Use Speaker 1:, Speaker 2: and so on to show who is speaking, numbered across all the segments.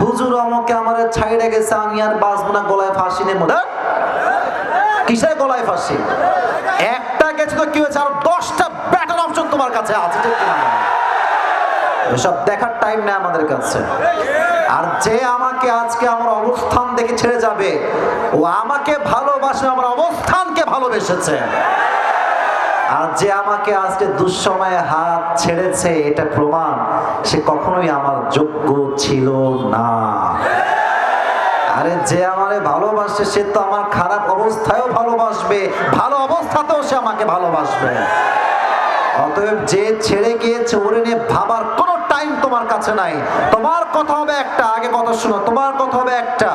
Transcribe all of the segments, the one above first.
Speaker 1: হুজুর আমাকে আমার ছাইড়ে গেছে, আমি আর বাঁচবো না, গলায় ফাঁসি নেব না। কিসের গলায় ফাঁসি? একটা গেছে তো কি হয়েছে? আর দশটা ব্যাটার অপশন তোমার কাছে আছে এসব দেখার টাইম নেই আমাদের কাছে। আর যে আমাকে আজকে আমার অবস্থান দেখে ছেড়ে যাবে, ও আমাকে ভালোবাসে, আমার অবস্থানকে ভালোবেসেছে। আর যে আমাকে আজকে দুঃসময়ে হাত ছেড়েছে, এটা প্রমাণ, সে কখনোই আমার যোগ্য ছিল না। আরে যে আমারে ভালোবাসে, সে তো আমার খারাপ অবস্থায়ও ভালোবাসবে, ভালো অবস্থাতেও সে আমাকে ভালোবাসবে। অতএব যে ছেড়ে গিয়েছে, ওরে নিয়ে ভাবার কোনো টাইম তোমার কাছে নাই। তোমার কথা হবে একটা, আগে কথা শোনো, তোমার কথা হবে একটা।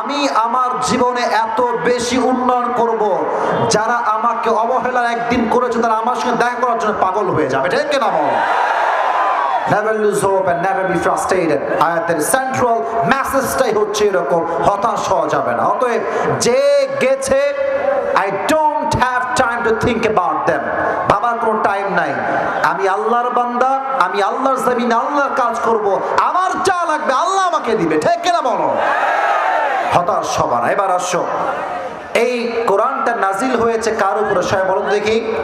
Speaker 1: আমি আমার জীবনে এত বেশি উন্নয়ন করব, যারা আমাকে অবহেলার একদিন করেছে, তারা আমার সঙ্গে দেখা করার জন্য পাগল হয়ে যাবে। ঠিক কিনা Never lose hope and never be frustrated. আয়াতের সেন্ট্রাল মেসেজটাই হচ্ছে এরকম, হতাশ হওয়া যাবে না। অতএব যে গেছে I don't have time to think about them ভাবার কোনো টাইম নাই। আমি আল্লাহর বান্দা, আমি আল্লাহর জমিনে আল্লাহর কাজ করব। আমার যা লাগবে আল্লাহ আমাকে দিবে। ঠিক কিনা বলো? হতাশ হবার। এবার আসো। এই কোরআনটা নাজিল হয়েছে কার উপরে? সবাই বলুন দেখি।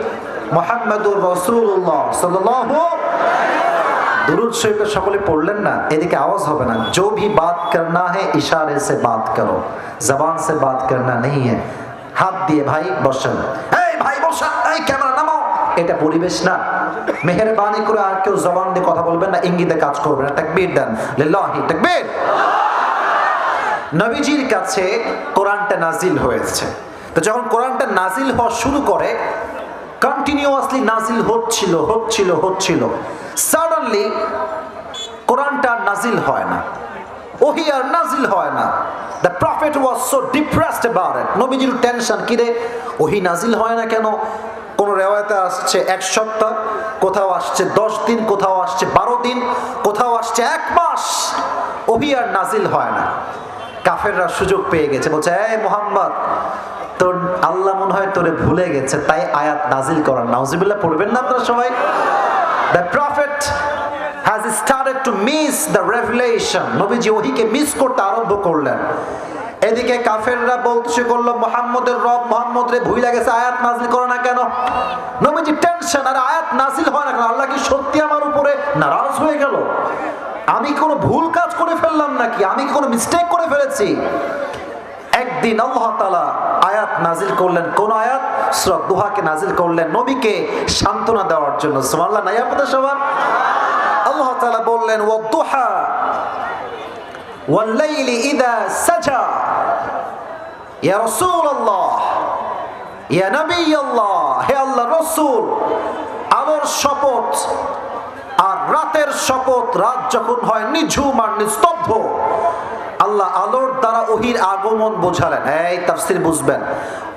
Speaker 1: মোহাম্মদুর রসুল্লাহ সাল্লাহ দুরুদ শরীফের সকলে পড়লেন না? এদিকে আওয়াজ হবে না। জো ভি বাত করনা হে, ইশারে সে বাত করো। জবান সে বাত করনা নেই হে। হাত দিয়ে ভাই বসেন। এই ভাই বসা, এই ক্যামেরা নামাও। এটা পরিবেশ না। মেহেরবানি করে আর কেউ জবান দিয়ে কথা বলবেন না, ইঙ্গিতে কাজ করবেন না। তাকবীর দেন। লিল্লাহি, তাকবীর। আল্লাহ নবীজির কাছে কোরআনটা নাজিল হয়েছে। তো যখন কোরআনটা নাজিল হওয়া শুরু করে কন্টিনিউয়াসলি নাজিল হচ্ছিল হচ্ছিল হচ্ছিল সাডেনলি কোরআনটা নাজিল হয় না। ওহি আর নাজিল হয় না। The prophet was so depressed about it নবীজির টেনশন কি রে? ওহি নাজিল হয় না কেন? কোন রেওয়ায়তে আসছে এক সপ্তাহ, কোথাও আসছে দশ দিন, কোথাও আসছে বারো দিন, কোথাও আসছে এক মাস, ওহি আর নাজিল হয় না। কাফেররা সুযোগ পেয়ে গেছে। বলছে, এই মোহাম্মদ, তোর আল্লাহ মনে হয় তোরে ভুলে গেছে, তাই আয়াত নাজিল করার নাউজিবিল্লাহ পড়বেন না আপনারা সবাই? The prophet has started to miss the revelation নবীজি ওহিকে মিস করতে আরম্ভ করলেন। এদিকে কাফেররা বলতে করল মোহাম্মদের রব মোহাম্মদ রে ভুইলা গেছে, আয়াত নাজিল করে না কেন? নবীজি, টেনশন, আর আয়াত নাজিল হয় না কেন? আল্লাহ কি সত্যি আমার উপরে নারাজ হয়ে গেল? আমি কোনো ভুল কাজ করে ফেললাম নাকি? আমি কোনো মিস্টেক করে ফেলেছি? একদিন আল্লাহতালা আয়াত নাজিল করলেন। কোন আয়াত? সুরাত দুহাকে নাজিল করলেন নবীকে সান্ত্বনা দেওয়ার জন্য। সোমাল্লা নাই আপনাদের সবার? আল্লাহতালা বললেন ও দুহা ওয়াল্লাইলি ইদা সাজা। ইয়া রসুল আল্লাহ ইয়া নবী আল্লাহ হে আল্লাহ রসুল, আমার শপথ আর রাতের শপথ রাত যখন হয়, নিঝুম আর নিস্তব্ধ, আল্লাহ আলোর দ্বারা ওহির আগমন বোঝালেন। এই তাফসির বুঝবেন।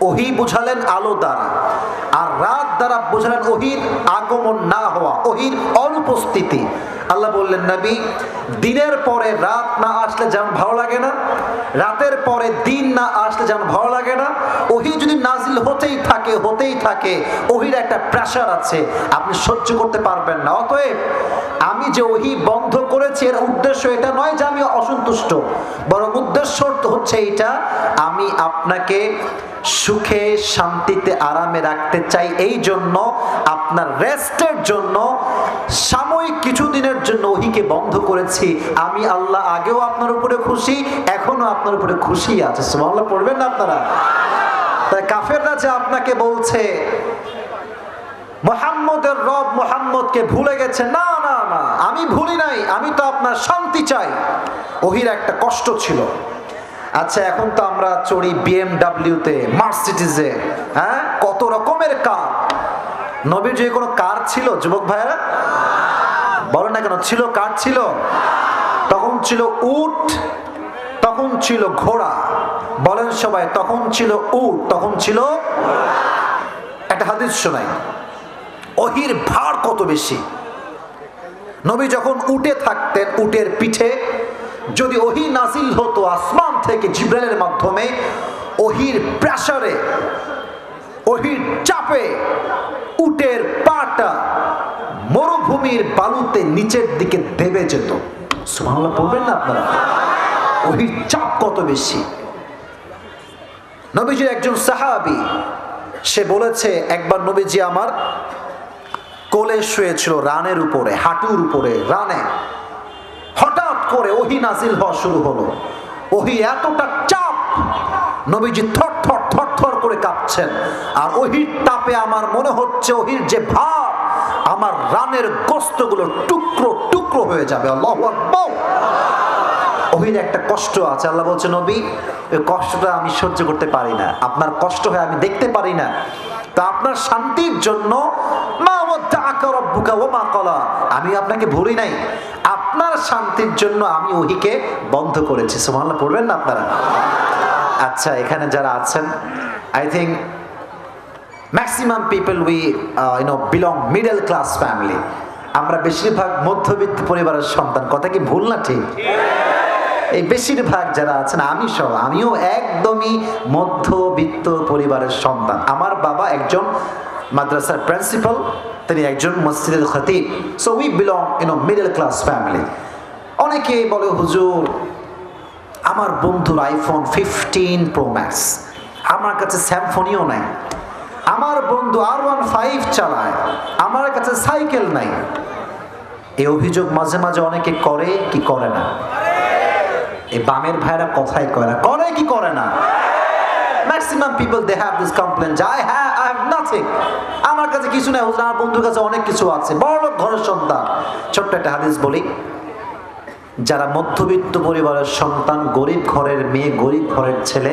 Speaker 1: ওহি বুঝালেন, আলো দ্বারা। আর রাত দ্বারা বোঝালেন, ওহির আগমন না হওয়া, ওহির অনুপস্থিতি। আল্লাহ বললেন, নবী, দিনের পরে রাত না আসলে যেমন ভালো লাগে না, রাতের পরে দিন না আসলে যেমন ভালো লাগে না, ওহি যদি নাজিল হতেই থাকে হতেই থাকে, ওহির একটা প্রেশার আছে, আপনি সহ্য করতে পারবেন না। অতএব আমি যে ওহি বন্ধ করেছি, এর উদ্দেশ্য এটা নয় যে আমি অসন্তুষ্ট, বরং উদ্দেশ্য হচ্ছে এটা আমি আপনাকে সুখে, শান্তিতে, আরামে রাখতে চাই। এই জন্য আপনার রেস্টের জন্য সাময়িক কিছুদিনের জন্য ওহিকে বন্ধ করেছি। আমি আল্লাহ আগেও আপনার উপরে খুশি, এখনও আপনার উপরে খুশি আছে। সুবহানাল্লাহ, পড়বেন না আপনারা? তাই কাফেররা যে আপনাকে বলছে, মোহাম্মদের রব মোহাম্মদকে ভুলে গেছে। না না না, আমি ভুলি নাই, আমি তো আপনার শান্তি চাই। ওহির একটা কষ্ট ছিল। আচ্ছা এখন তো আমরা চড়ি বিএমডাব্লিউতে মার্সিডিজে হ্যাঁ? কত রকমের কার? নবীর যে কোনো কার ছিল, যুবক ভাইয়েরা? বলো না কেন, ছিল কার ছিল? তখন ছিল উট, তখন ছিল ঘোড়া। বলেন সবাই, তখন ছিল উট, তখন ছিল একটা হাদিস শোনাই। অহির ভার কত বেশি? নবী যখন উঠে থাকতেন, উটের পিঠে, যদি ওহি নাসিল হতো আসমান থেকে জিব্রাইলের মাধ্যমে ওহির প্রেসারে ওহির চাপে উটের পাটা মরুভূমির বালুতে নিচের দিকে দেবে যেত। সুবহানাল্লাহ পড়বেন না আপনারা? ওহির চাপ কত বেশি? নবীজির একজন সাহাবি, সে বলেছে, একবার নবীজি আমার কোলে শুয়েছিল রানের উপরে, হাঁটুর উপরে, রানে। হঠাৎ করে ওহি নাজিল হওয়া শুরু হলো। ওহি এতটা চাপ, নবীজি থর থর থর থর করে কাঁপছেন। আর ওহির তাপে আমার মনে হচ্ছে, ওহির যে ভার আমার রানের গোস্তগুলো টুকরো টুকরো হয়ে যাবে। আল্লাহ একটা কষ্ট আছে। আল্লাহ বলছে, নবী, ওই কষ্টটা আমি সহ্য করতে পারি না। আপনার কষ্ট হয় আমি দেখতে পারি না। তা আপনার শান্তির জন্য। আমি আপনাকে ভুলি নাই। আপনার শান্তির জন্য আমি ওহিকে বন্ধ করেছি। সুবহানাল্লাহ, পড়বেন না আপনারা? আচ্ছা এখানে যারা আছেন I think maximum people we you know belong middle class family আমরা বেশিরভাগ মধ্যবিত্ত পরিবারের সন্তান। কথা কি ভুল না ঠিক? এই বেশিরভাগ যারা আছেন, আমি সহ, আমিও একদমই মধ্যবিত্ত পরিবারের সন্তান। আমার বাবা একজন মাদ্রাসার প্রিন্সিপাল তিনি একজন মসজিদের খতিব। So we belong you know middle class family অনেকে বলে, হুজুর, আমার বন্ধুর আইফোন ফিফটিন প্রো ম্যাক্স আমার কাছে স্যামফোনিও নাই। আমার বন্ধু আর ওয়ান ফাইভ চালায়, আমার কাছে সাইকেল নাই। এই অভিযোগ মাঝে মাঝে অনেকে করে কি করে না। এই বামের ভাইরা কথাই কয় না, করে কি করে না? Maximum people they have this complain I have I have nothing আমার কাছে কিছু নেই আমার বন্ধুর কাছে অনেক কিছু আছে। বড় লোক, ঘরের সন্তান। ছোট্ট একটা হাদিস বলি। যারা মধ্যবিত্ত পরিবারের সন্তান, গরিব ঘরের মেয়ে, গরিব ঘরের ছেলে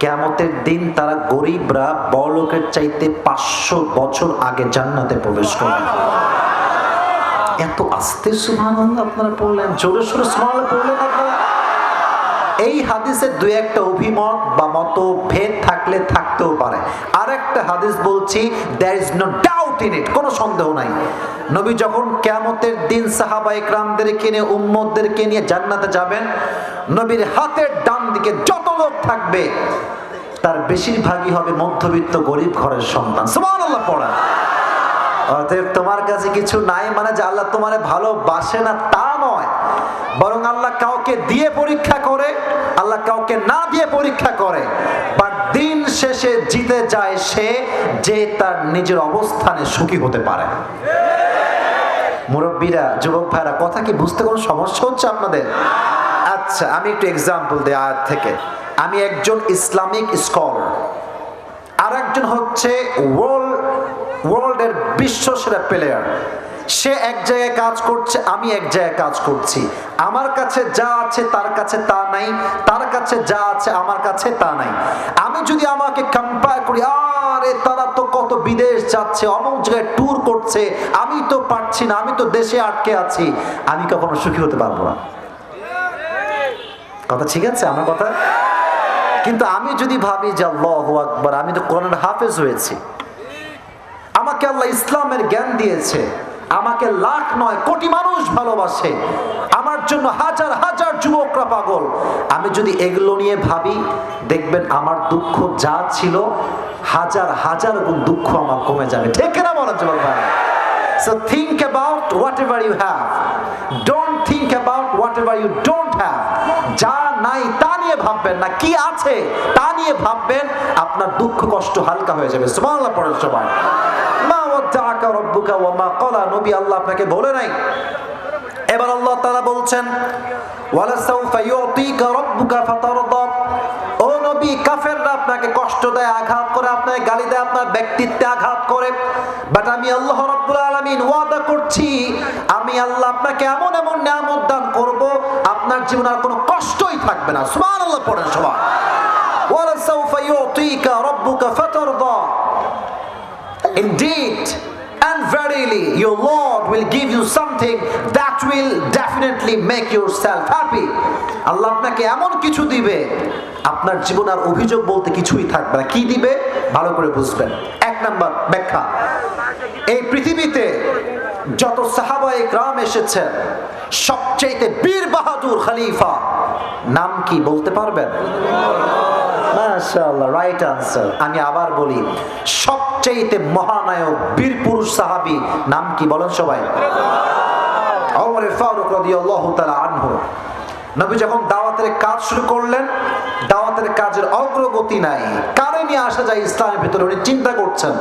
Speaker 1: কেয়ামতের দিন তারা গরিবরা বড়লোকের চাইতে পাঁচশো বছর আগে জান্নাতে প্রবেশ করবে। এত আস্তে সুমান আপনারা পড়লেন, জোরে সোরে সুমান পড়লেন এই হাদিসের দুই একটা অভিমত বা মত ভেদ থাকলে থাকতেও পারে। আর একটা হাদিস বলছি there is no doubt in it কোনো সন্দেহ নাই। নবী যখন কেয়ামতের দিন সাহাবা ইকরামদেরকে নিয়ে উম্মদদেরকে নিয়ে জান্নাতে যাবেন, নবীর হাতের দিকে যত লোক থাকবে, তার বেশিরভাগই হবে মধ্যবিত্ত গরিব ঘরের সন্তান। সুবহানাল্লাহ, পড়া। অতএব তোমার কাছে কিছু নাই মানে যে আল্লাহ তোমারে ভালোবাসে না, তা নয়। বরং আল্লাহ কাউকে দিয়ে পরীক্ষা করে, আল্লাহ কাউকে না দিয়ে পরীক্ষা করে বাট দিন শেষে জিতে যায় সে যে তার নিজের অবস্থানে সুখী হতে পারে। মুরব্বীরা, যুবক ভাইরা, কথা কি বুঝতে কোনো সমস্যা হচ্ছে আপনাদের? আচ্ছা আমি একটু এক্সাম্পল দিই আয়াত থেকে। আমি একজন ইসলামিক স্কলার আর একজন হচ্ছে ওয়ার্ল্ড ওয়ার্ল্ডের বিশ্ব সেরা প্লেয়ার সে এক জায়গায় কাজ করছে, আমি এক জায়গায় কাজ করছি। আমার কাছে যা আছে তার কাছে তা নাই, তার কাছে যা আছে আমার কাছে তা নাই। আমি যদি আমাকে কম্পেয়ার করি, আরে তারা তো কত বিদেশ যাচ্ছে, অমুক জায়গায় ট্যুর করছে, আমি তো পারছি না, আমি তো দেশে আটকে আছি। আমি কখনো সুখী হতে পারব না। কথা ঠিক আছে, আমার কথা? কিন্তু আমি যদি ভাবি যে আল্লাহ আকবর, আমি তো কোরআনের হাফেজ হয়েছি। আমাকে আল্লাহ ইসলামের জ্ঞান দিয়েছে, আমাকে লাখ নয় কোটি মানুষ ভালোবাসে। আমার জন্য হাজার হাজার যুবকরা পাগল। আমি যদি এগুলো নিয়ে ভাবি, দেখবেন আমার দুঃখ যা ছিল, হাজার হাজার গুণ দুঃখ আমার কমে যাবে। ঠিক না বলা যুবক ভাই? So think about whatever you have. Don't think about whatever you don't have. নাই, তা নিয়ে ভাববেন না। কি আছে, তা নিয়ে ভাববেন, আপনার দুঃখ, কষ্ট হালকা হয়ে যাবে। সুবহানাল্লাহ পড়ার সময়। মা ওয়াদ্দাআকা রাব্বুকা ওয়া মা ক্বালা। নবী আল্লাহ আপনাকে বলে নাই। এবার আল্লাহ তাআলা বলছেন, ওয়ালা সাউফা ইউতিকা রাব্বুকা ফাতারদা। ও নবী কাফেররা আপনাকে কষ্ট দেয় আঘাত করে আপনাকে গালি দেয় আপনার ব্যক্তিত্বে আঘাত করে। বাট আমি আল্লাহ রাব্বুল আলামিন ওয়াদা করছি আমি আল্লাহ আপনাকে এমন এমন নিয়ামত দান করব আপনার জীবনে আর কোনো কষ্টই থাকবে না। সুবহানাল্লাহ পড়েন সবাই। ওয়ালা সাউফা ইউতিকা রাব্বুকা ফাতারদা। Indeed, verily, your Lord will give you something that will definitely make yourself happy. আল্লাহ আপনাকে এমন কিছু দিবে আপনার জীবন আর অভিযোগ বলতে কিছুই থাকবে না। কি দিবে? ভালো করে বুঝবেন। এক নাম্বার ব্যাখ্যা। এই পৃথিবীতে যত সাহাবায়ে গ্রাম এসেছেন সবচেয়ে বীর বাহাদুর খলিফা নাম কি বলতে পারবেন? মাশাআল্লাহ রাইট আমি আবার বলি সবচেয়ে মহানায়ক বীর পুরুষ সাহাবী নাম কি বলেন সবাই? ওমর ফারুক রাদিয়াল্লাহু তাআলা আনহু। নবী যখন দাওয়াতের কাজ শুরু করলেন, দাওয়াতের কাজের অগ্রগতি নাই। আসা যায় ইসলামের ভিতরে? উনি চিন্তা করছেন।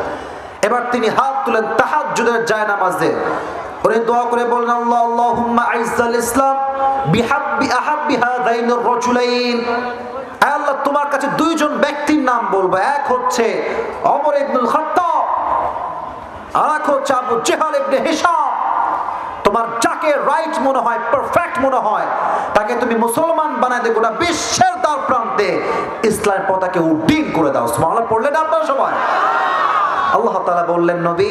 Speaker 1: এবার তিনি হাত তুলেন তাহাজ্জুদের যায় নামাজে উনি দোয়া করে বললেন, আল্লাহ, আল্লাহুম্মা আইজ্জাল ইসলাম বিহাব্বি আহাব্বি রাজুলাইন। আল্লাহ তোমার কাছে দুইজন ব্যক্তির নাম বলব। এক হচ্ছে অমর ইবনুল খাত্তাব আর এক হচ্ছে আবু জেহাল ইবনে হিসাব তোমার যাকে রাইট মনে হয় পারফেক্ট মনে হয়, তাকে তুমি মুসলমান বানাই দেবো না বিশ্বের তার প্রান্তে ইসলামের পতাকে উড্ডীন করে দাও। সুবহানাল্লাহ পড়লেন আপনারা সবাই আল্লাহ তাআলা বললেন, নবী,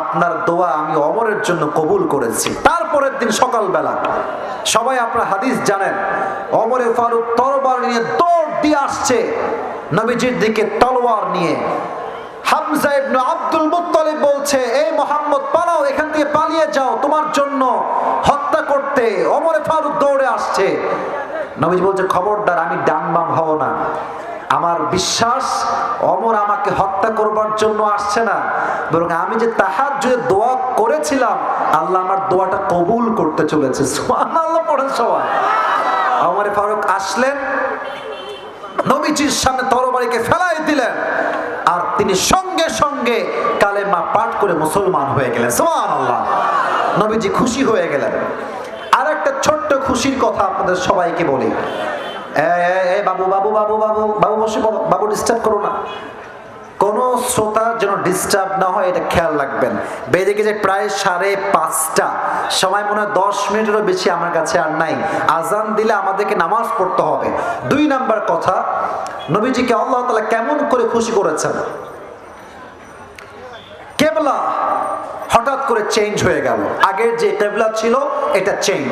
Speaker 1: আপনার দোয়া আমি অমরের জন্য কবুল করেছি। তারপরের দিন সকালবেলা সবাই আপনার হাদিস জানেন, অমরে ফারুক তরবার নিয়ে দৌড় দিয়ে আসছে নবীজির দিকে তলোয়ার নিয়ে। আব্দুল বলছে মোহাম্মদ, পালাও, এখান থেকে পালিয়ে যাও, তোমার জন্য হত্যা করতে ফারুক দৌড়ে আসছে। বলছে, খবরদার, আমি ডান বাম হব না। আমার বিশ্বাস, অমর আমাকে হত্যা করবার জন্য আসছে না। বরং আমি যে তাহার যে দোয়া করেছিলাম, আল্লাহ আমার দোয়াটা কবুল করতে চলেছে। সুবহানাল্লাহ, পড়েন সবাই। অমরে ফারুক আসলেন, নবীজির সামনে তরবারিকে ফেলাই দিলেন, আর তিনি সঙ্গে সঙ্গে কালেমা পাঠ করে মুসলমান হয়ে গেলেন। সোমান আল্লাহ নবীজি খুশি হয়ে গেলেন। আর একটা ছোট্ট খুশির কথা আপনাদের সবাইকে বলি। বাবু বাবু বাবু বাবু বাবু বসে বলো, বাবু ডিস্টার্ব করো না। কোন শ্রোতা যেন ডিস্টার্ব না হয় এটা খেয়াল রাখবেন। বেজে গেছে প্রায় সাড়ে পাঁচটা সময় মনে হয় দশ মিনিটেরও বেশি আমার কাছে আর নাই। আজান দিলে আমাদেরকে নামাজ পড়তে হবে। দুই নাম্বার কথা নবীজিকে আল্লাহ তালা কেমন করে খুশি করেছেন? কেবলা হঠাৎ করে চেঞ্জ হয়ে গেল। আগের যে কেবলা ছিল এটা চেঞ্জ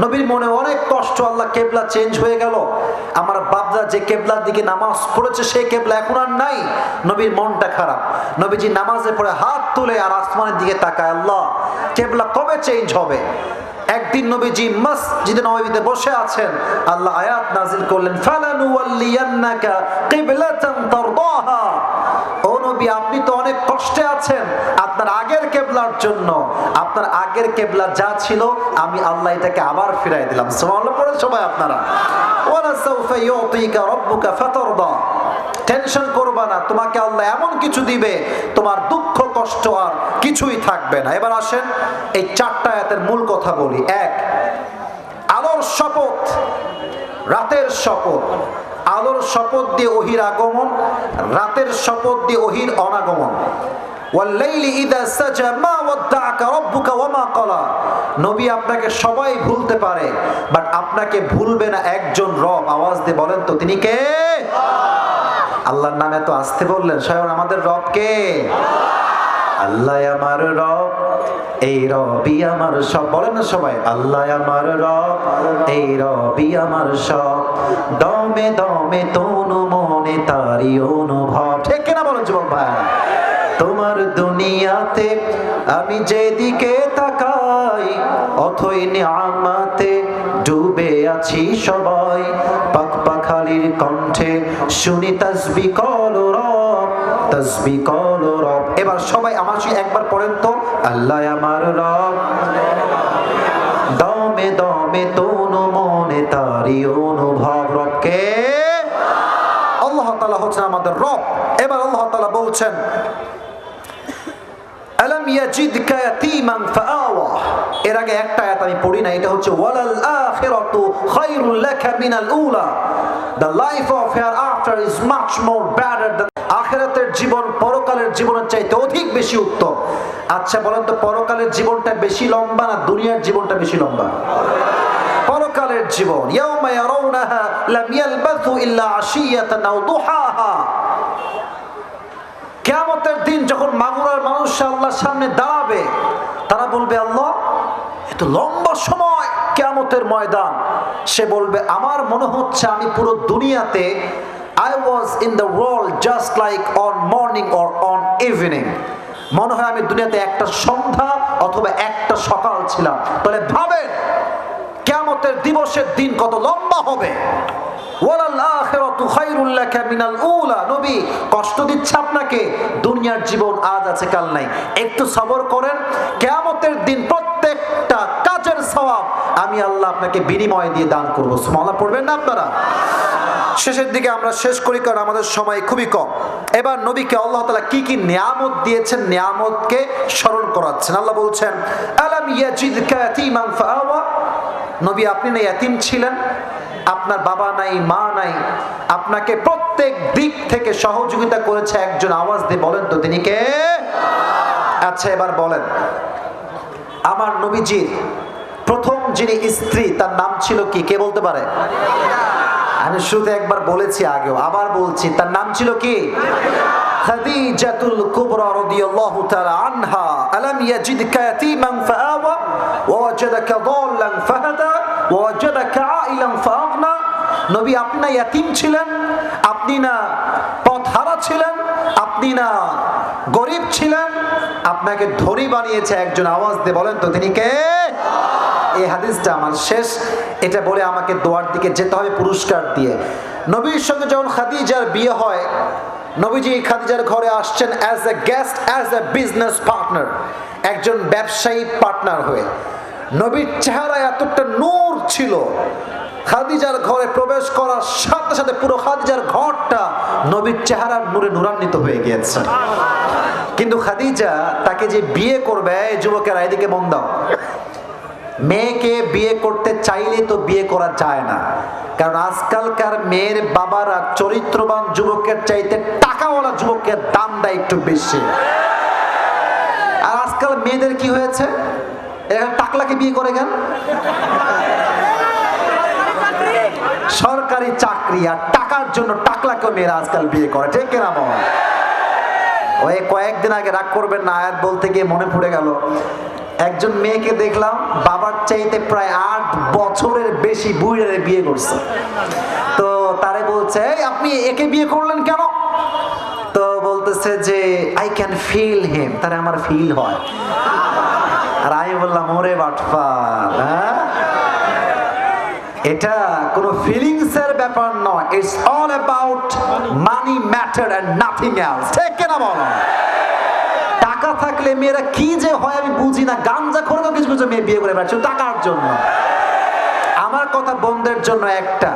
Speaker 1: নবীর মনে অনেক কষ্ট, আল্লাহ কেবলা চেঞ্জ হয়ে গেল। আমার বাবদা যে কেবলার দিকে নামাজ পড়েছে সেই কেবলা এখন আর নাই। নবীর মনটা খারাপ। নবীজি নামাজে পড়ে হাত তুলে আর আসমানের দিকে তাকায়, আল্লাহ, কেবলা কবে চেঞ্জ হবে? একদিন নবীজি মসজিদে নবীতে বসে আছেন। আল্লাহ আয়াত নাজিল করলেন, ফালানুওয়াল্লিয়ান্নাকা কিবলাতান তারদাহা। নবী, আপনি তো অনেক কষ্টে আছেন আপনার আগের কেবলার জন্য। আপনার আগের কেবলা যা ছিল, আমি আল্লাহ এটাকে আবার ফিরাই দিলাম। পড়ে সবাই আপনারা। এমন কিছু দিবে, তোমার দুঃখ, কষ্ট আর কিছুই থাকবে না। এবার এই চারটা মূল কথা বলি। এক, আলোর শপথ, রাতের শপথ। আলোর শপথ দিয়ে ওহির আগমন, রাতের শপথ দিয়ে ওহির অনাগমন। নবী আপনাকে সবাই ভুলতে পারে, বাট আপনাকে ভুলবে না একজন রব। আওয়াজ দিয়ে বলেন তো, তিনি কে? নামে তো আসতে বললেন, স্বয়ং আমাদের রব কে? আল্লাহ আমার রব। এই রবি আমার সব, বলেন না সবাই, আল্লাহ আমার রব, এই রবি আমার সব। দমে দমে তনু মনে তারি অনুভব। ঠিক কিনা বলেন যুবক ভাই? তোমার দুনিয়াতে আমি যেদিকে তাকাই, অথই নিয়ামাতে ডুবে আছি সবাই। পাক পাখালির কণ্ঠে শুনি তসবি কল রব, তসবি কল রব। এবার সবাই আমার সাথে একবার পড়েন তো। আল্লাহ আমার দমে দমে তনু মনে তারি অনুভব রবকে। আল্লাহ তাআলা হচ্ছেন আমাদের রব। এবার আল্লাহ তাআলা বলছেন এর আগে একটা আমি পড়ি না এটা হচ্ছে, ওয়ালাল জীবন পরকালের জীবনের চাইতে অধিক বেশি উত্তম। আচ্ছা বলেন তো, পরকালের জীবনটা বেশি লম্বা না দুনিয়ার জীবনটা বেশি লম্বা? পরকালের জীবন কেয়ামতের দিন যখন মাগুরার মানুষ আল্লাহর সামনে দাঁড়াবে, তারা বলবে, আল্লাহ, এত লম্বা সময় কেয়ামতের ময়দান। সে বলবে, আমার মনে হচ্ছে আমি পুরো দুনিয়াতে was in the world just like on morning or on evening মনে হয় আমি দুনিয়াতে একটা সন্ধ্যা অথবা একটা সকাল ছিলাম। তাহলে ভাবেন কেমতের দিবসের দিন কত লম্বা হবে। নবী, কষ্ট দিচ্ছে আপনাকে, দুনিয়ার জীবন আজ আছে, কাল নাই। একটু করেন, কিয়ামতের দিন প্রত্যেকটা কাজের আমি আল্লাহ আপনাকে বিনিময় দিয়ে দান পড়বেন না আপনারা? শেষের দিকে আমরা শেষ করি, কারণ আমাদের সময় খুবই কম। এবার নবীকে আল্লাহ তালা কি কি নিয়ামত দিয়েছেন, নিয়ামতকে স্মরণ করাচ্ছেন। আল্লাহ বলছেন নবী, আপনি না ছিলেন? আপনার বাবা নাই, মা নাই, আপনাকে প্রত্যেক দিক থেকে সহযোগিতা করেছে একজন আওয়াজ দিয়ে বলেন তো, তিনি কে? আচ্ছা এবার বলেন। আমার নবীজির প্রথম যিনি স্ত্রী, তার নাম ছিল কি? কে বলতে পারে? আমি শুধু একবার বলেছি আগেও, আবার বলছি, তার নাম ছিল কি? খাদিজাতুল কুবরা রাদিয়াল্লাহু তাআলা আনহা, আলাম ইয়াজিদকা ইয়াতীমান ফাআওয়া, ওয়া ওয়াজাদাকা দাল্লান ফাহাদা, ওয়া ওয়াজাদাকা আইলান ফাআগনা। নবী আপনি ইয়াতিম ছিলেন, আপনি না পথহারা ছিলেন, আপনি না গরিব ছিলেন, আপনাকে ধনী বানিয়েছে একজন আওয়াজ দিয়ে বলেন তো তিনি কে? এই হাদিসটা আমার শেষ, এটা বলে আমাকে দোয়ার দিকে যেতে হবে পুরস্কার দিয়ে। নবীর সঙ্গে যখন খাদিজার বিয়ে হয় নবীজি খাদিজার ঘরে আসছেন as a guest as a business partner একজন ব্যবসায়ী পার্টনার হয়ে। নবীর চেহারায় এতটা নূর ছিল, খাদিজার ঘরে প্রবেশ করার সাথে সাথে পুরো খাদিজার ঘরটা নবীর চেহারার নূরে নূরান্বিত হয়ে গিয়েছে। কিন্তু খাদিজা তাকে যে বিয়ে করবে যুবকেরা এদিকে মন দাও। মেয়েকে বিয়ে করতে চাইলে তো বিয়ে করা যায় না। কারণ আজকালকার মেয়ের বাবারা চরিত্রবান যুবকের চাইতে টাকাওয়ালা যুবকের দাম দেয় একটু বেশি। আর আজকাল মেয়েদের কি হয়েছে? এরা টাকলাকে বিয়ে করে গেল সরকারি চাকরি আর টাকার জন্য টাকলাকে মেয়েরা আজকাল বিয়ে করে, ঠিক কিনা ওই কয়েকদিন আগে রাগ করবেন না, আয়াত বলতে গিয়ে মনে পড়ে গেল একজন মেয়েকে দেখলাম, বাবার চাইতে প্রায় আট বছরের বেশি বুড়ের বিয়ে করছে। তো তারে বলছে আপনি একে বিয়ে করলেন কেন? তো বলতেছে যে আই ক্যান ফিল হিম তারে আমার ফিল হয়। আর আমি বললাম, ওরে বাটফার হ্যাঁ? এটা কোনো ফিলিংস এর ব্যাপার নয়। It's all about money matter and nothing else ঠিক কিনা বলো? টাকা থাকলে মেয়েরা কি যে হয় আমি বুঝি না। গাঞ্জা তো কিছু কিছু মেয়ে বিয়ে করে বেড়াচ্ছে টাকার জন্য। আমার কথা বন্ধের জন্য একটা।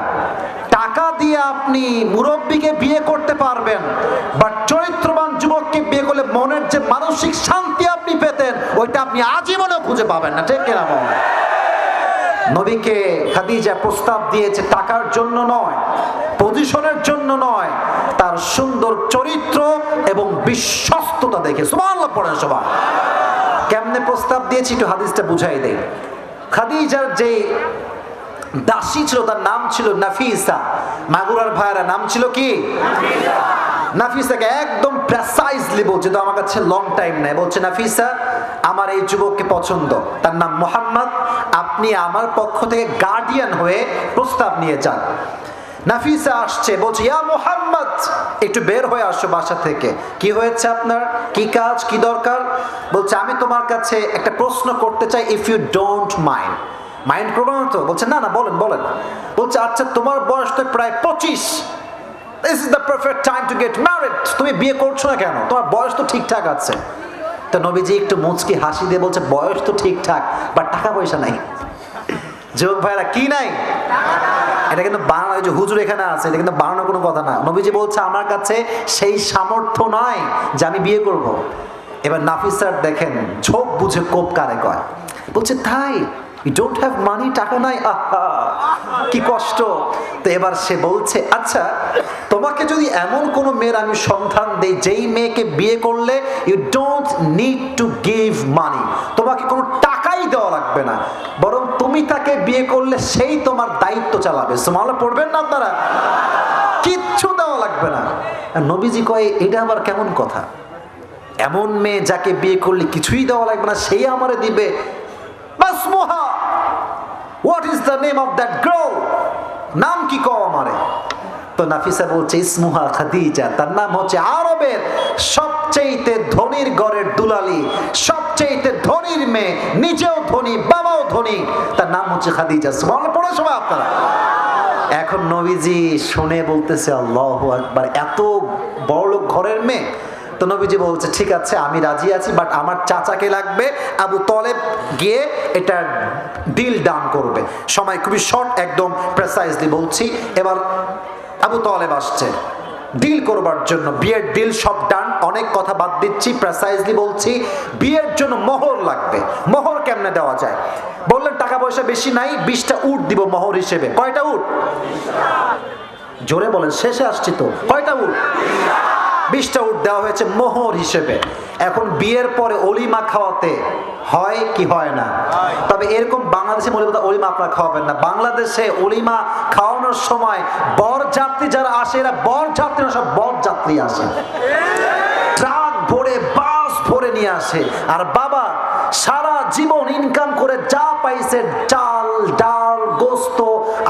Speaker 1: টাকা দিয়ে আপনি মুরব্বীকে বিয়ে করতে পারবেন বাট চরিত্রবান যুবককে বিয়ে করলে মনের যে মানসিক শান্তি আপনি পেতেন, ওইটা আপনি আজীবনেও খুঁজে পাবেন না। ঠিক কিনা মনে নবীকে খাদিজা প্রস্তাব দিয়েছে, টাকার জন্য নয়। পজিশনের জন্য নয়, তার সুন্দর চরিত্র এবং বিশ্বস্ততা দেখে। সুবহানাল্লাহ পড়েন সবাই। কেমনে প্রস্তাব দিয়েছি একটু হাদিসটা বুঝাই দেই। খাদিজার যে দাসী ছিল, তার নাম ছিল নাফিসা। মাগুরার ভাইয়েরা নাম ছিল কি? নাফিসাকে একদম প্রেসাইজলি বলছে, তো আমার কাছে লং টাইম নাই। বলছে, নাফিসা, আমার এই যুবককে পছন্দ। তার নাম মোহাম্মদ। আপনি আমার পক্ষ থেকে গার্ডিয়ান হয়ে প্রস্তাব নিয়ে যান। নাফিসা আসছে, বলছে, ইয়া মোহাম্মদ! একটু বের হয়ে আসো বাসা থেকে। কি হয়েছে আপনার? কি কাজ? কি দরকার? বলছে, আমি তোমার কাছে একটা প্রশ্ন করতে চাই if you don't mind mind করব না তো? বলছে, না না, বলেন বলেন। বলছে আচ্ছা তোমার বয়স তো প্রায় পঁচিশ। This is the perfect time to get married তুমি বিয়ে করছ না কেন? তোমার বয়স তো ঠিকঠাক আছে। তো নবীজি একটু মুচকি হাসি দিয়ে বলছে, বয়স তো ঠিকঠাক বাট টাকা পয়সা নাই। যুবক ভাইরা, কি নাই? এটা কিন্তু বানানো যে হুজুর এখানে আছে, এটা কিন্তু বানানো কোনো কথা না। নবীজি বলছে, আমার কাছে সেই সামর্থ্য নয় যে আমি বিয়ে করব। এবার নাফিস স্যার দেখেন, ঝোপ বুঝে কোপ কারে কয়। বলছে, তাই ইউ ডোন্ট হ্যাভ মানি টাকা নাই? আহা। কি কষ্ট? তো এবার সে বলছে আচ্ছা তোমাকে যদি এমন কোনো মেয়ের আমি সন্ধান দেই, যেই মেয়েকে বিয়ে করলে you don't need to give money তোমাকে কোনো টাকাই দেওয়া লাগবে না। বরং তুমি তাকে বিয়ে করলে সেই তোমার দায়িত্ব চালাবে। সুমালা পড়বেন না আপনারা? কিচ্ছু দেওয়া লাগবে না। নবীজি কয়, এটা আবার কেমন কথা? এমন মেয়ে যাকে বিয়ে করলে কিছুই দেওয়া লাগবে না, সেই আমারে দিবে। What is the name of that girl নাম কি কও আমারে? তো নাফিসা বলছে, ইসমুহা খাদিজা, তার নাম হচ্ছে আরবের সবচেয়েতে ধনির ঘরের দুলালি, সবচেয়েতে ধনির মেয়ে, নিজেও ধনী, বাবাও ধনী, তার নাম হচ্ছে খাদিজা। সুবহানাল্লাহ, পড়ে সবাই আপনারা। এখন নবীজি শুনে বলতেছে, আল্লাহ একবার এত বড় ঘরের মেয়ে তো নবীজি বলছে, ঠিক আছে, আমি রাজি আছি বাট আমার চাচাকে লাগবে? আবু তলেব গিয়ে এটা ডিল ডান করবে। সময় খুবই শর্ট একদম প্রেসাইজলি বলছি। এবার আবু তলেব আসছে। ডিল করবার জন্য, বিয়ের ডিল সব ডান অনেক কথা বাদ দিচ্ছি প্রেসাইজলি বলছি। বিয়ের জন্য মোহর লাগবে। মোহর কেমনে দেওয়া যায়? বললেন, টাকা পয়সা বেশি নাই, বিশটা উট দিব মোহর হিসেবে। কয়টা উট? জোরে বলেন, শেষে আসছি তো। কয়টা উট? বিশটা উট দেওয়া হয়েছে মোহর হিসেবে। এখন বিয়ের পরে অলিমা খাওয়াতে হয় কি হয় না? তবে এরকম বাংলাদেশে কথা অলিমা আপনারা খাওয়াবেন না। বাংলাদেশে অলিমা খাওয়ানোর সময় বর যাত্রী যারা আসে, এরা বর যাত্রী সব বর যাত্রী আসে। ট্রাক ভরে, বাস ভরে নিয়ে আসে। আর বাবা সারা জীবন ইনকাম করে যা পাইছে, চাল, ডাল, গোস্ত,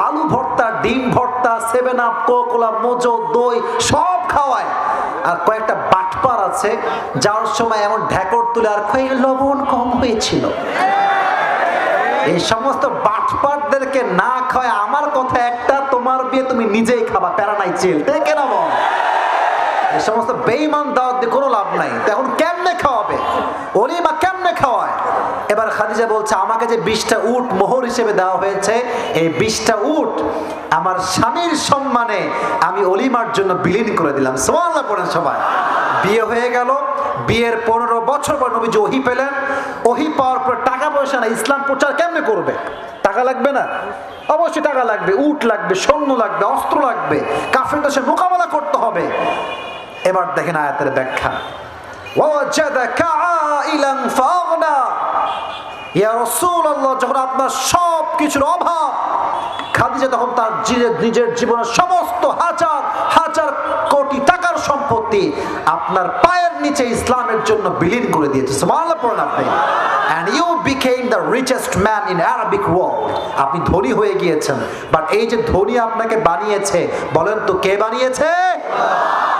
Speaker 1: আলু ভর্তা, ডিম ভর্তা সেভেন আপ কোকোলা মোজো দই, সব কয়েকটা বাটপার আছে, যাওয়ার সময় এমন ঢেকর তুলে আর কয়ে লবণ কম হয়েছিল। এই সমস্ত বাটপারদেরকে না খায় আমার কথা একটা, তোমার বিয়ে তুমি নিজেই খাবা প্যারা নাই চেল দেখে নাম এই সমস্ত বেইমান দাওয়াত দিয়ে কোনো লাভ নাই। এখন কেমনে খাওয়াবে? অলিমা কেমনে খাওয়ায়? এবার খাদিজা বলছে, আমাকে যে বিশটা উট মোহর হিসেবে দেওয়া হয়েছে, এই বিশটা উট আমার স্বামীর সম্মানে আমি অলিমার জন্য বিলীন করে দিলাম। সোয়াল্লা পড়েন সবাই। বিয়ে হয়ে গেল, বিয়ের পনেরো বছর পর নবীজি ওহি পেলেন। ওহি পাওয়ার পর টাকা পয়সা না ইসলাম প্রচার কেমনে করবে? টাকা লাগবে না? অবশ্যই টাকা লাগবে, উট লাগবে সৈন্য লাগবে, অস্ত্র লাগবে কাফের দেশে মোকাবেলা করতে হবে। এবার দেখেন আয়াতের ব্যাখ্যা। ওয়াজাদাকা আইলান ফাগনা যখন আপনার সব কিছুর অভাব, খাদিজা তখন তার নিজের জীবনের সমস্ত হাজার হাজার কোটি টাকার সম্পত্তি আপনার পায়ের নিচে ইসলামের জন্য বিলীন করে দিয়েছে। সুবহানাল্লাহ, পড়েন আপনি। And you became the richest man in Arabic world. আপনি ধনী হয়ে গিয়েছেন। বাট এই যে ধনী আপনাকে বানিয়েছে, বলেন তো কে বানিয়েছে?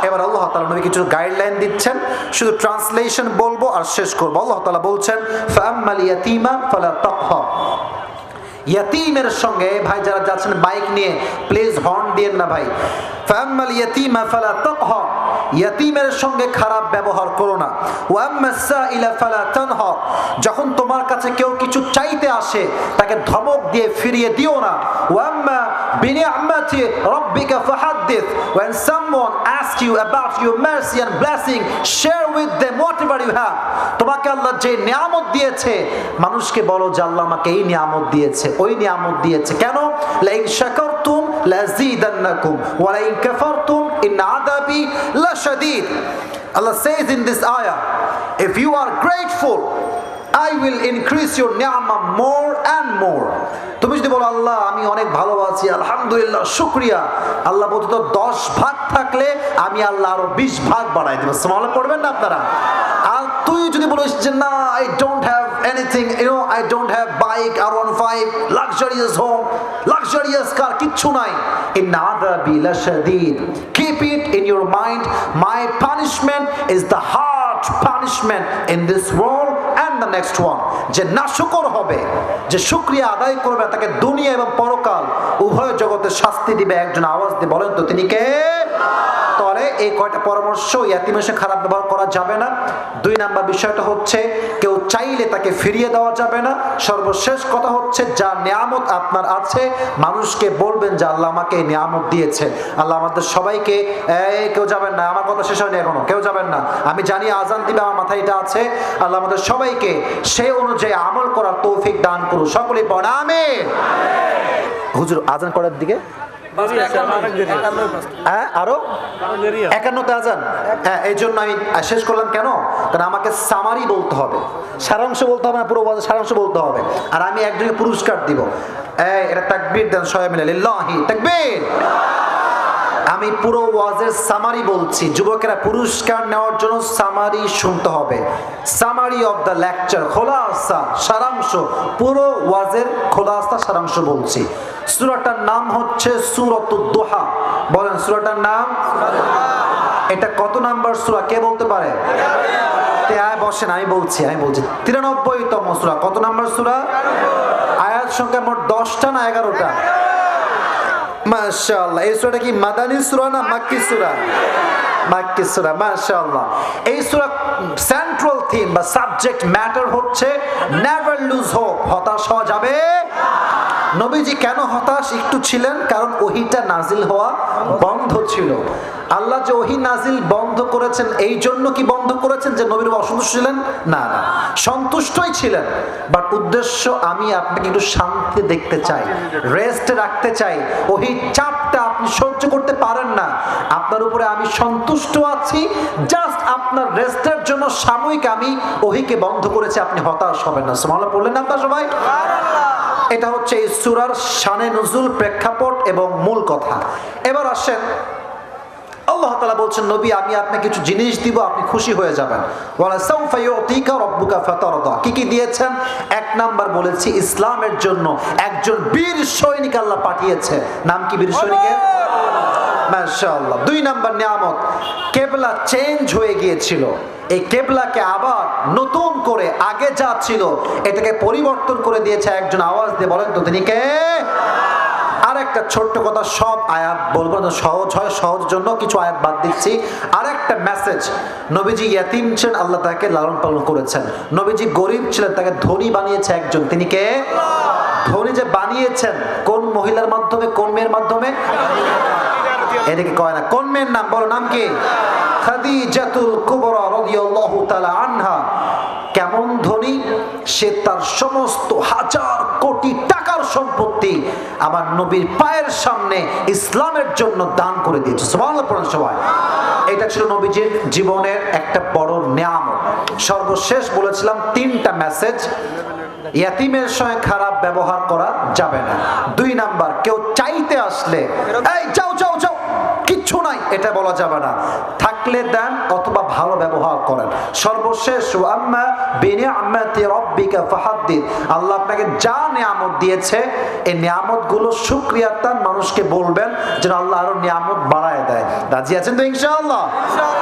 Speaker 1: এবার আল্লাহ তাআলা নবী কিছু গাইডলাইন দিচ্ছেন। শুধু ট্রান্সলেশন বলব আর শেষ করব। আল্লাহ তাআলা বলছেন ফাম্মাল ইয়াতীমা ফালা তাকহার ইয়াতিমের সঙ্গে, ভাই, যারা যাচ্ছেন বাইক নিয়ে প্লিজ হর্ন দিয়েন না, ভাই। ফাম্মাল ইয়াতিমা ফালা তাকহ ইয়াতিমের সঙ্গে খারাপ ব্যবহার করো না। ওয়াম্মা সাইলা ফালা তানহ, যখন তোমার কাছে কেউ কিছু চাইতে আসে, তাকে ধমক দিয়ে ফিরিয়ে দিও না। ওয়াম্মা when someone asks you about your mercy and blessing, share with them whatever you have. তোমাকে আল্লাহ যে নিয়ামত দিয়েছে, মানুষকে বলো যে আল্লাহ আমাকে এই নিয়ামত দিয়েছে, ওই নিয়ামত দিয়েছে। কেন? লাইন শাকারতুম লাযীদান্নাকুম ওয়া লাইন কাফারতুম ইন আযাবি লাশাদীদ। Allah says in this ayah, if you are grateful I will increase your ni'mah more and more. তুমি যদি বলো, আল্লাহ, আমি অনেক ভালো আছি আলহামদুলিল্লাহ, শুক্রিয়া। আল্লাহ বলতে দশ ভাগ থাকলে আমি আল্লাহ আরও বিশ ভাগ বাড়াই দেবো। সমাল পড়বেন না আপনারা? আর তুই যদি বলিস যে, না I don't have anything you know I don't have bike R one five luxurious home luxurious car কিচ্ছু নাই। ইন আদাবি লাশাদীদ keep it in your mind my punishment is the hard punishment in this world and the next one যে না শুকর হবে, যে শুক্রিয়া আদায় করবে, তাকে দুনিয়া এবং পরকাল উভয় জগতে শাস্তি দিবে। একজন আওয়াজ দিয়ে বলেন তো, তিনি কে? তলে এই কয়টা পরামর্শ ইয়াতিমের সঙ্গে খারাপ ব্যবহার করা যাবে না। দুই নাম্বার বিষয়টা হচ্ছে, কেউ চাইলে তাকে ফিরিয়ে দেওয়া যাবে না। সর্বশেষ কথা হচ্ছে, যা নিয়ামত আপনার আছে, মানুষকে বলবেন যে আল্লাহ আমাকে এই নিয়ামত দিয়েছে। আল্লাহ আমাদের সবাইকে কেউ যাবেন না, আমার কথা শেষ হয়নি এখনও, কেউ যাবেন না। আমি জানি আজান দিবে, আমার মাথায় এটা আছে। আল্লাহ আমাদের সবাইকে সেই অনুযায়ী আমল করার তৌফিক দান করুন। পড় আমিন। হুজুর, আজান করার দিকে? হ্যাঁ আরও? একান্নতে আজান। হ্যাঁ এই জন্য আমি শেষ করলাম কেন? কারণ আমাকে সামারি বলতে হবে। সারাংশ বলতে হবে না পুরো ওয়াজের সারাংশ বলতে হবে। আর আমি একজনকে পুরস্কার দিব। এই এটা তাকবির দেন সবাই মিলে। লিল্লাহি তাকবীর! আমি পুরো ওয়াজের সামারি বলছি। যুবকেরা পুরস্কার নেওয়ার জন্য সামারি শুনতে হবে। সামারি অফ দ্য লেকচার খোলাসা, সারাংশ। পুরো ওয়াজের খোলাসা, সারাংশ বলছি। সূরাটার নাম হচ্ছে সূরাতুদ দোহা। বলেন, সূরাটার নাম? এটা কত নাম্বার সুরা? কে বলতে পারে? আয়, বসেন, আমি বলছি আমি বলছি। তিরানব্বই তম সূরা, কত নাম্বার সূরা? আয়াত সংখ্যা মোট দশটা না এগারোটা? মাশাআল্লাহ। এই সূরাটা কি মাদানী সূরা না মাক্কি সূরা? মাক্কি সূরা, মাশাআল্লাহ। এই সূরা সেন্ট্রাল থিম বা সাবজেক্ট ম্যাটার হচ্ছে নেভার লুজ হোপ হতাশ হওয়া যাবে। নবীজি কেন হতাশ? একটু ছিলেন, কারণ ওহিটা নাজিল হওয়া বন্ধ ছিল। আল্লাহ যে ওহি নাজিল বন্ধ করেছেন, এই জন্য কি বন্ধ করেছেন যে নবীর অসন্তুষ্ট ছিলেন? না না। সন্তুষ্টই ছিলেন বাট উদ্দেশ্য আমি আপনাকে একটু শান্তি দেখতে চাই রেস্ট রাখতে চাই। ওহি চাপটা আপনি সহ্য করতে পারেন না। আপনার উপরে আমি সন্তুষ্ট আছি জাস্ট আপনার রেস্টের জন্য সাময়িক আমি ওহিকে বন্ধ করেছি, আপনি হতাশ হবেন না। সুমালা পড়লেন আপনার সবাই? এটা হচ্ছে এই সুরার শানে নজুল প্রেক্ষাপট এবং মূল কথা। এবার আসেন আল্লাহ তালা বলছেন নবী আমি আপনাকে কিছু জিনিস দিব আপনি খুশি হয়ে যাবেন। কি কি দিয়েছেন? এক নাম্বার বলেছি ইসলামের জন্য একজন বীর সৈনিক আল্লাহ পাঠিয়েছে। নাম কি বীর সৈনিকের? মাশাআল্লাহ। দুই নাম্বার নিয়ামত কেবলা চেঞ্জ হয়ে গিয়েছিল। এই কেবলাকে আবার নতুন করে আগে যা ছিল এটাকে পরিবর্তন করে দিয়েছে একজন আওয়াজ দিয়ে। বলেন তো তিনি কে? আর একটা ছোট্ট কথা, সব আয়াত বলব না, সহজ হয় সহজ জন্য কিছু আয়াত বাদ দিচ্ছি। আর একটা মেসেজ নবীজি ইয়াতিম ছিলেন, আল্লাহ তাকে লালন পালন করেছেন। নবীজি গরিব ছিলেন, তাকে ধনী বানিয়েছে একজন। তিনি কে? ধনী যে বানিয়েছেন, কোন মহিলার মাধ্যমে, কোন মেয়ের মাধ্যমে? এদিকে কয় না, কোন মেয়ের নাম, বলো নাম কি? খাদিজাতুল কুবরা রাদিয়াল্লাহু তাআলা আনহা। কেমন ধনী, সে তার সমস্ত হাজার কোটি সম্পত্তি আমার নবীর পায়ের সামনে ইসলামের জন্য দান করে দিয়েছে। সুবহানাল্লাহ সবাই। এটা ছিল নবীজির জীবনের একটা বড় নিয়ামত। সর্বশেষ বলেছিলাম, তিনটা মেসেজ ইয়াতিমের সঙ্গে খারাপ ব্যবহার করা যাবে না। দুই নাম্বার, কেউ চাইতে আসলে, এই, যাও যাও যাও কিচ্ছু নাই, এটা বলা যাবে না। থাকলে দেন অথবা ভালো ব্যবহার করেন। সর্বশেষ আম্মা বিনিআমাতি রাব্বিকা ফাহাদ্দিদ আল্লাহ আপনাকে যা নিয়ামত দিয়েছে, এই নিয়ামতগুলো তান মানুষকে বলবেন যেন আল্লাহ আরও নিয়ামত বাড়ায় দেয়। রাজি আছেন তো ইনশাআল্লাহ?